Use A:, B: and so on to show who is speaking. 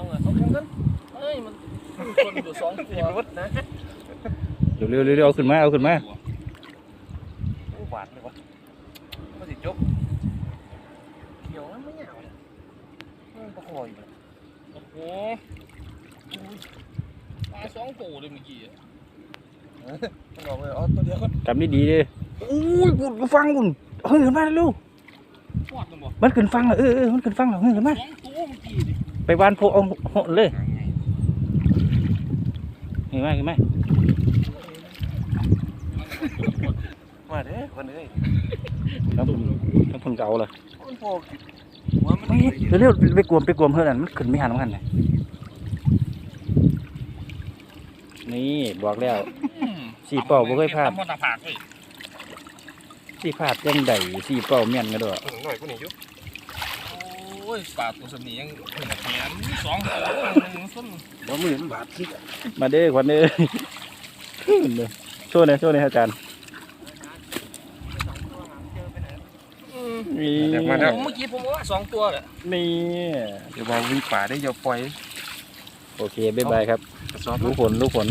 A: องอะเขาแข่งกันเอ้ยมันคนอยู่สองตัวนะ
B: เร็วเร็วเร็วเร็วเอาขึ้นมาเอาขึ้นมา
A: โอ้หวานเลยวะก็สิจบเขียวนะไม่เหงาเลยมันประคอยอยู่โอ้โหปลาสองตัวเลยเมื่อกี้มันบอกเลยอ๋อตัวเดียวก็
B: กำดีดีๆเลยอุ้ยปุ่นกูฟังปุ่นเฮ้ยขึ้นมาเร็ว
A: ปอดมันบอก
B: มันขึ้นฟังแล้วเออเออมันขึ้นฟังแล้วเฮ้ยขึ้นมา
A: สองตัวเมื่อกี้ดิ
B: ไปบ้านโพเอาเอาเลยเห็นไหมเห็นไหม
A: มาเด้อคนเอ้ย
B: แล้วผมแล้วผมจะเอาเลย
A: มันพอหัวมัน
B: ไม่เร็วเร็วไปกวมไปกวมเพื่อนนั่นมันขึ้นไม่หันมันเลยนี่บอกแล้วสี่เป่าบ่เคยพลาด
A: ตำบลตาผากเว้ย
B: สี่พลาดยังไดสี่เป้าเมียนกันด้วย
A: หน่ อยกูนี่ยุโอ้ยปลาตัวสมียังถึงแขนสองตัวหนึ่งส้น
C: บ่มือมันบาดที่
B: มาเด้อควันเด้อโชว์หน่อยโชว์หน่อยอาจารย์นี่
A: ผมเมื่อกี้ผมว่าสองตัวแหละ
B: นี่
C: เดี๋ยวบอกวิ่งป่าได้อย่าปล่อย
B: โอเค บ๊ายบายครับ
C: กระสอบ
B: รู้ผลรู้ผล